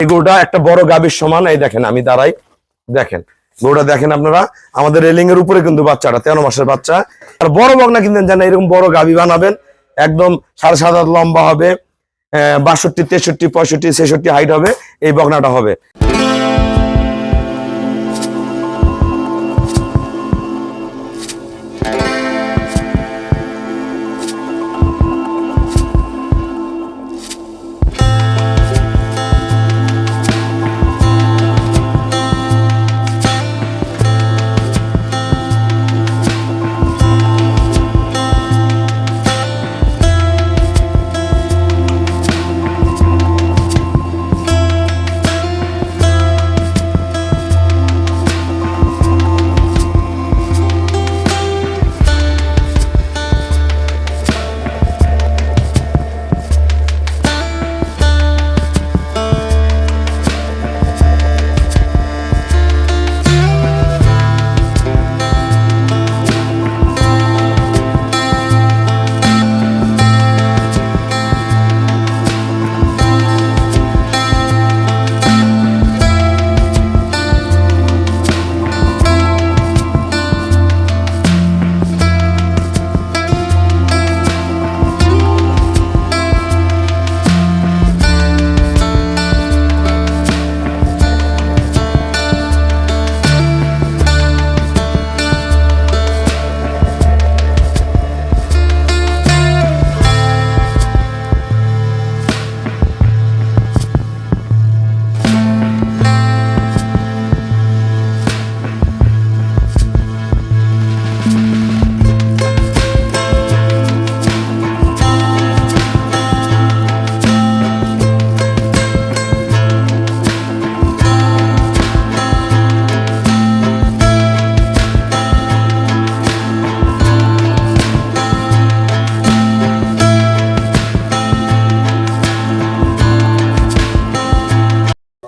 এই গরুটা একটা বড় গাভীর সমান। এই দেখেন, আমি দাঁড়াই। দেখেন, গরুটা দেখেন আপনারা। আমাদের রেলিং এর উপরে কিন্তু বাচ্চাটা, তেরো মাসের বাচ্চা। আর বড় বগনা কিনতেন জানেন, এরকম বড় গাভী বানাবেন, একদম সাড়ে সাত লম্বা হবে বাষট্টি, তেষট্টি, পঁয়ষট্টি, ছেষট্টি হাইট হবে, এই বগনাটা হবে।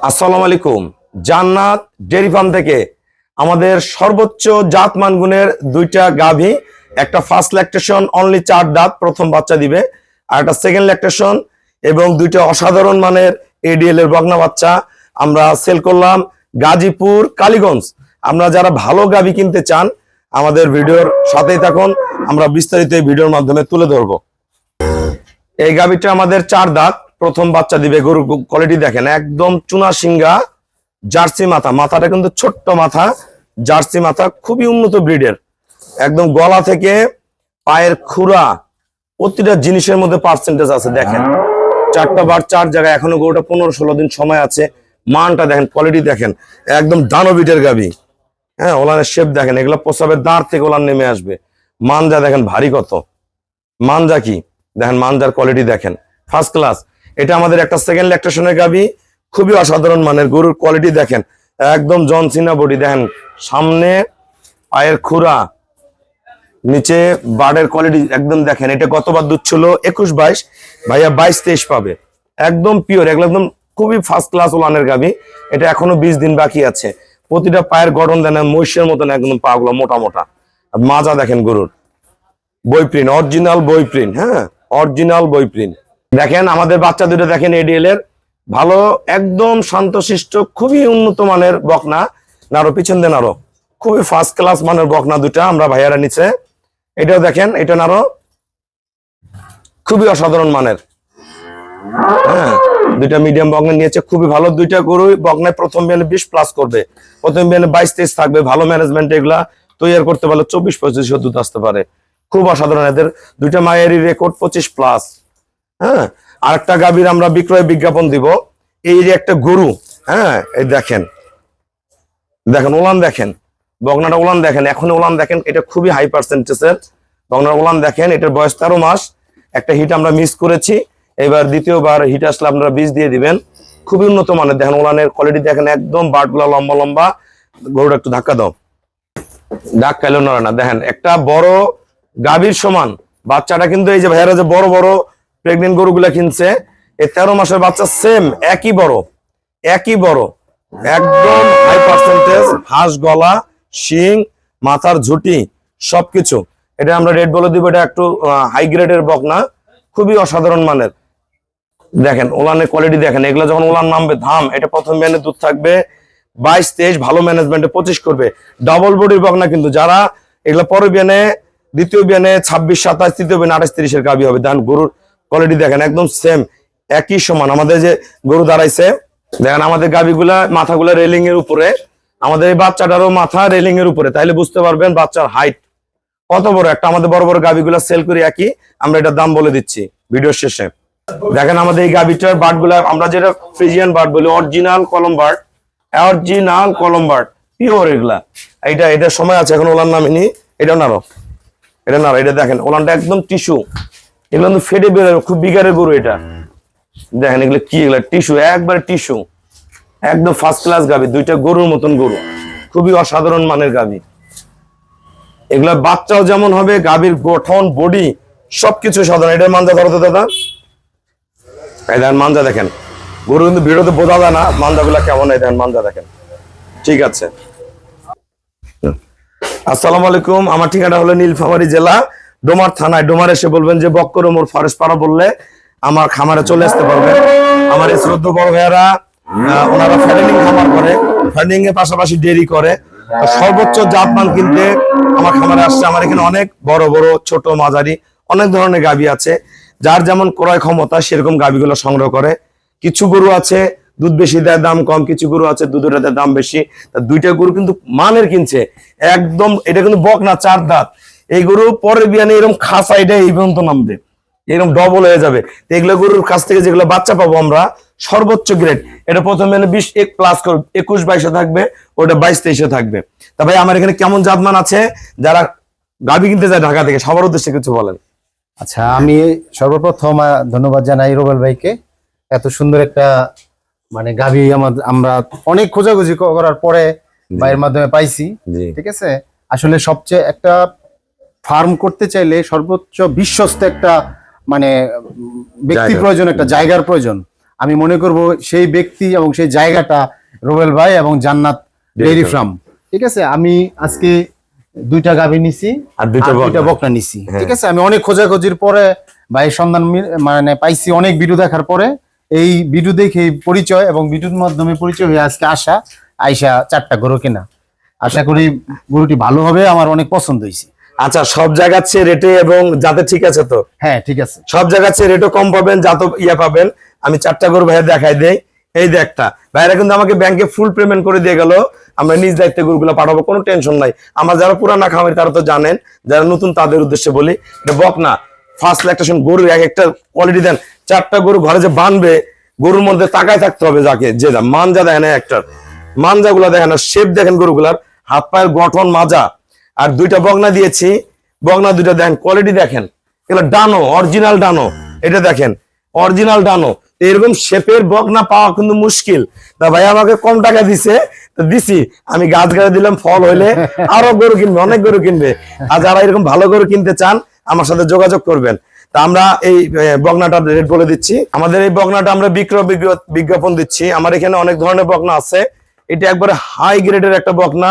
আসসালামু আলাইকুম। জান্নাত ডেরি ফার্ম থেকে আমাদের সর্বোচ্চ জাত মান গুণের দুইটা গাভী, একটা ফার্স্ট ল্যাকটেশন অনলি চার দাঁত, প্রথম বাচ্চা দিবে, আর একটা সেকেন্ড ল্যাকটেশন এবং দুইটা অসাধারণ মানের এডিএল এর বগনা বাচ্চা আমরা সেল করলাম গাজীপুর, কালীগঞ্জ। আমরা যারা ভালো গাভী কিনতে চান, আমাদের ভিডিওর সাথেই থাকুন, আমরা বিস্তারিত এই ভিডিওর মাধ্যমে তুলে ধরবো। এই গাভীটা আমাদের চার দাঁত প্রথম বাচ্চা দিবে গরুর কোয়ালিটি দেখেন, একদম চুনা সিঙ্গা জার্সি মাথা, মাথাটা কিন্তু ছোট্ট মাথা, জার্সি মাথা, খুবই উন্নত ব্রিডের একদম গলা থেকে পায়ের খুরা, প্রতিটা জিনিসের মধ্যে পার্সেন্টেজ আছে, দেখেন। চারটা বার চার জায়গায় এখনও গরুটা পনেরো ষোলো দিন সময় আছে। মানটা দেখেন কোয়ালিটি দেখেন, একদম দানবিটের গাবি। হ্যাঁ ওলানের শেপ দেখেন, এগুলো প্রসাবের দাঁড় থেকে ওলান নেমে আসবে। মানজা দেখেন ভারী কত। মানজা কি? দেখেন, মানজার কোয়ালিটি দেখেন। ফার্স্ট ক্লাস এটা আমাদের একটা সেকেন্ড ল্যাকটেশনের গাবি। খুবই অসাধারণ মানের গরুর কোয়ালিটি দেখেন। একদম জনসিনা বডি দেখেন, সামনে পায়ের খুরা, নিচে বার্ডের কোয়ালিটি একদম দেখেন। এটা গতবার দুধ ছিল? একুশ বাইশ। ভাইয়া বাইশ তেইশ পাবে। একদম পিওর এগুলো একদম খুবই ফার্স্ট ক্লাস ওলানের গাবি। এটা এখনও বিশ দিন বাকি আছে। প্রতিটা পায়ের গঠন দেন মহিষের মতন একদম পা গুলো মোটা মোটা। মাজা দেখেন গরুর। বই প্রিন্ট অরিজিনাল বই প্রিন্ট হ্যাঁ? অরিজিনাল বই প্রিন্ট দেখেন, আমাদের বাচ্চা দুটো দেখেন এডিএল এর। ভালো, একদম শান্তশিষ্ট, খুবই উন্নত মানের বকনা। নারো পিছন দেন আরও খুবই ফার্স্ট ক্লাস মানের বকনা দুটা আমরা ভাইয়ারা নিচে এটাও দেখেন, এটা নারো খুবই অসাধারণ মানের। হ্যাঁ দুইটা মিডিয়াম বগনা নিয়েছে, খুবই ভালো। দুইটা গরু বকনায় প্রথম বিয়ানে বিশ প্লাস করবে। প্রথম বিয়ানে বাইশ, তেইশ থাকবে। ভালো ম্যানেজমেন্ট এগুলা। তৈরি করতে পারলে চব্বিশ, পঁচিশ দুধ আসতে পারে। খুব অসাধারণ এদের। দুইটা মায়েরই রেকর্ড পঁচিশ প্লাস হ্যাঁ? আর একটা গাভীর আমরা বিক্রয় বিজ্ঞাপন দিব। এই যে একটা গরু হ্যাঁ এই দেখেন। দেখেন, ওলান দেখেন। বগনাটা ওলান দেখেন। এখন ওলান দেখেন, এটা খুবই হাই পার্সেন্টেজের বগনার ওলান দেখেন, এটার বয়স তেরো মাস। একটা হিট আমরা মিস করেছি। এবার দ্বিতীয়বার হিট আসলে আপনারা বীজ দিয়ে দিবেন। খুবই উন্নত মানের। দেখেন, ওলানের কোয়ালিটি দেখেন, একদম বাটগুলা লম্বা লম্বা। গরুটা একটু ধাক্কা দাও। ডাক খাইলো নড়ে না। দেখেন, একটা বড় গাভীর সমান। বাচ্চাটা কিন্তু এই যে ভাইয়ারা যে বড় বড় প্রেগনেন্ট গরুগুলা কিনছে, এই তেরো মাসের বাচ্চা সেম একই বড় একই বড়। একদম হাই পার্সেন্টেজ হাঁস, গলা, শিং, মাথার ঝুটি, সবকিছু। এটা আমরা রেড বলে দিব, এটা একটু হাই গ্রেডের বকনা খুবই অসাধারণ মানের। দেখেন, ওলানের কোয়ালিটি দেখেন, এগুলো যখন ওলান নামবে, ধাম, এটা প্রথম বিয়ানে দুধ থাকবে, বাইশ, তেইশ, ভালো ম্যানেজমেন্টে পঁচিশ করবে। ডাবল বডির বকনা কিন্তু, যারা এগুলো পরের বিয়ানে, দ্বিতীয় বিয়ানে, ছাব্বিশ, সাতাশ, তৃতীয় বিয়ানে, আঠাশ, তিরিশের গাবি হবে। দেন গরুর কোয়ালিটি দেখেন, একদম সেম একই সমান। আমাদের যে গরু দাঁড়াইছে, দেখেন আমাদের গাবিগুলা মাথাগুলা রেলিং এর উপরে। আমাদের এই বাচ্চাটারও মাথা রেলিং এর উপরে। তাইলে বুঝতে পারবেন বাচ্চার হাইট কত বড়। একটা আমাদের বড় বড় গাবিগুলা সেল করি একই, আমরা এটার দাম বলে দিচ্ছি ভিডিও শেষে। দেখেন আমাদের এই গাবিটার বার্ডগুলা আমরা যেটা ফ্রিজিয়ান বার্ড বলি অরিজিনাল কলম বার্ড অরিজিনাল কলম বার্ড পিওর এগুলা। এইটা এটা সময় আছে, এখন ওলার নামিনি এটা নারো এটা নারো এটা দেখেন, ওলানটা একদম টিস্যু এগুলো কিন্তু ফেটে বেরোবে খুব বিগারের গরু এটা। দেখেন এগুলো কি এগুলো টিস্যু একবারে টিস্যু। একদম ফার্স্ট ক্লাস গাবি দুইটা গরুর মতন গরু। খুবই অসাধারণ মানের গাবি। এগুলা বাচ্চাও যেমন হবে গাভীর গঠন বডি সবকিছু সাধারণ। এটার মাঞ্জা ধরো তো দাদা। এই দেখেন মাঞ্জা দেখেন। গরু কিন্তু ভিডিওতে বোঝা যায় না মাঞ্জাগুলা কেমন দেখেন মাঞ্জা দেখেন। ঠিক আছে। আসসালামু আলাইকুম আমার ঠিকানা হলো নীলফামারী জেলা। ডোমার থানায়, ডোমার এসে বলবেন যে, বক্কর ওমর ফারেস পাড়া বললে আমার খামারে চলে আসতে পারবেন আমার এই শ্রদ্ধ বড় ভাইয়ারা ওনারা ফ্যাটেনিং খামার করে ফ্যাটেনিং এর পাশাপাশি ডেরি করে। সর্বোচ্চ জাতমান কিনতে আমার খামারে আসছে। আমার এখানে অনেক বড় বড়, ছোট মাঝারি অনেক ধরনের গাবি আছে। যার যেমন ক্রয় ক্ষমতা, সেরকম গাবিগুলো সংগ্রহ করে। কিছু গরু আছে, দুধ বেশি দেয়, দাম কম। কিছু গরু আছে, দুধের দাম বেশি। দুইটা গরু কিন্তু মানের কিনছে। একদম, এটা কিন্তু বক না, চার দাঁত। এই গরু পরের বিয়ানে এরকম খাসা এটা এই পর্যন্ত নামবে এরকম ডবল হয়ে যাবে। তো এগুলো গরুর কাছ থেকে যেগুলো বাচ্চা পাবো আমরা সর্বোচ্চ গ্রেড এটা প্রথমে বিশ এক প্লাস করবে একুশ বাইশে থাকবে ওটা বাইশ তেইশে থাকবে। তা ভাই আমার এখানে কেমন জাতমান আছে? যারা গাবি কিনতে যায় ঢাকা থেকে সবার উদ্দেশ্যে কিছু বলেন। আচ্ছা আমি সর্বপ্রথম ধন্যবাদ জানাই রোবেল ভাইকে। এত সুন্দর একটা মানে গাভী আমাদের আমরা অনেক খোঁজাখুঁজি করার পরে ভাইয়ের মাধ্যমে পাইছি ঠিক আছে? আসলে সবচেয়ে একটা ফার্ম করতে চাইলে সর্বোচ্চ বিশ্বস্ত একটা মানে ব্যক্তি প্রয়োজন একটা জায়গার প্রয়োজন। আমি মনে করব সেই ব্যক্তি এবং সেই জায়গাটা রোবেল ভাই এবং জান্নাত Dairy ফার্ম ঠিক আছে? আমি আজকে দুইটা গাভী নিছি আর দুইটা বকনা। বকনা নিছি। হ্যাঁ। ঠিক আছে? আমি অনেক খোঁজাখুঁজির পরে ভাইয়ের সন্ধান মানে পাইছি অনেক ভিডিও দেখার পরে। এই ভিডিও দেখে পরিচয় এবং ভিডিওর মাধ্যমে পরিচয় হয়ে আজকে আসা আইসা চারটা গরু কেনা। আশা করি গরুটি ভালো হবে আমার অনেক পছন্দ হয়েছে। আচ্ছা সব জায়গার চেয়ে রেটে এবং যাতে ঠিক আছে তো? হ্যাঁ ঠিক আছে। সব জায়গার চেয়ে রেটও কম পাবেন যত ইয়ে পাবেন। আমি চারটা গরু ভাইয়া দেখাই দেই। এই একটা। ভাইরা কিন্তু আমাকে ব্যাংকে ফুল পেমেন্ট করে দিয়ে গেল। আমরা নিজ দায়িত্বে গরুগুলো পাঠাবো কোনো টেনশন নাই। আমার যারা পুরানা খামারি তারা তো জানেন। যারা নতুন তাদের উদ্দেশ্যে বলি এটা বক না। ফার্স্ট ল্যাকটেশন গরু এক একটা কোয়ালিটি দেন। চারটা গরু ঘরে যে বানবে গরুর মধ্যে তাকায় থাকতে হবে যাকে যে মানজা দেখেন একটা। মানজা গুলা দেখেন শেপ দেখেন গরুগুলার। হাত পায়ের গঠন মাজা। আর দুইটা বগনা দিয়েছি। বগনা দুইটা দেখেন কোয়ালিটি দেখেন। এগুলো ডানো অরিজিনাল ডানো। এটা দেখেন অরিজিনাল ডানো। এরকম শেপের বকনা পাওয়া কিন্তু মুশকিল। তা ভাই আমাকে কম টাকা দিছে, তো দিছি। আমি গাছ গাড়ে দিলাম, ফল হইলে আরও গরু কিনবে, অনেক গরু কিনবে। আর যারা এরকম ভালো গরু কিনতে চান, আমার সাথে যোগাযোগ করবেন। তা আমরা এই বগনাটা রেট বলে দিচ্ছি। আমাদের এই বকনাটা আমরা বিক্রয় বিজ্ঞাপন দিচ্ছি। আমার এখানে অনেক ধরনের বকনা আছে। এটা একবারে হাই গ্রেডের একটা বকনা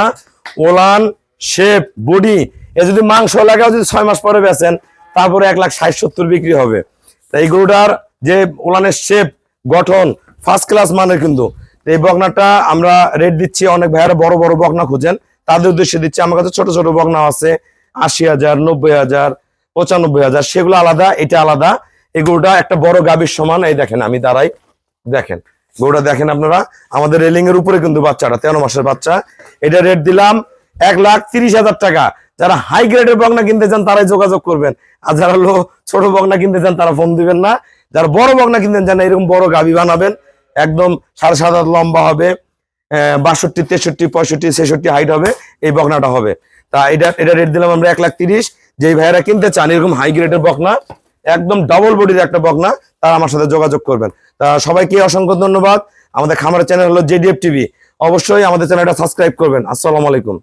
ওলান শেপ, বডি, এ যদি মাংস লাগাও যদি ছয় মাস পরে বেচেন, তারপরে এক লাখ ষাট, সত্তর বিক্রি হবে। তা এই গরুটার যে ওলানের শেপ, গঠন ফার্স্ট ক্লাস মানের কিন্তু। এই বকনাটা আমরা রেট দিচ্ছি, অনেক ভাইয়ারা বড় বড় বকনা খুঁজেন। তাদের উদ্দেশ্যে দিচ্ছি, আমার কাছে ছোট ছোট বকনা আছে, আশি হাজার, নব্বই হাজার, পঁচানব্বই হাজার, সেগুলো আলাদা, এটা আলাদা। এই গরুটা একটা বড় গাভীর সমান, এই দেখেন, আমি দাঁড়াই, দেখেন। গরুটা দেখেন আপনারা, আমাদের রেলিং এর উপরে কিন্তু বাচ্চাটা, তেরো মাসের বাচ্চা। এটা রেট দিলাম এক লাখ তিরিশ হাজার টাকা। যারা হাই গ্রেডের বগনা কিনতে চান, তারাই যোগাযোগ করবেন। আর যারা লো ছোট বগনা কিনতে চান, তারা ফোন দিবেন না। যারা বড় বগনা কিনতে চান এরকম বড় গাভি বানাবেন। একদম সাড়ে সাত হাত লম্বা হবে বাষট্টি, তেষট্টি, পঁয়ষট্টি, ছেষট্টি হাইট হবে এই বকনাটা হবে। তা এটা এটা রেট দিলাম আমরা এক লাখ তিরিশ। যেই ভাইয়েরা কিনতে চান, এরকম হাই গ্রেডের বকনা, একদম ডবল বডির একটা বকনা, তারা আমার সাথে যোগাযোগ করবেন। তা সবাইকে অসংখ্য ধন্যবাদ। আমাদের খামারের চ্যানেল হলো জেডিএফ টিভি অবশ্যই আমাদের চ্যানেলটা সাবস্ক্রাইব করবেন। আসসালামু আলাইকুম।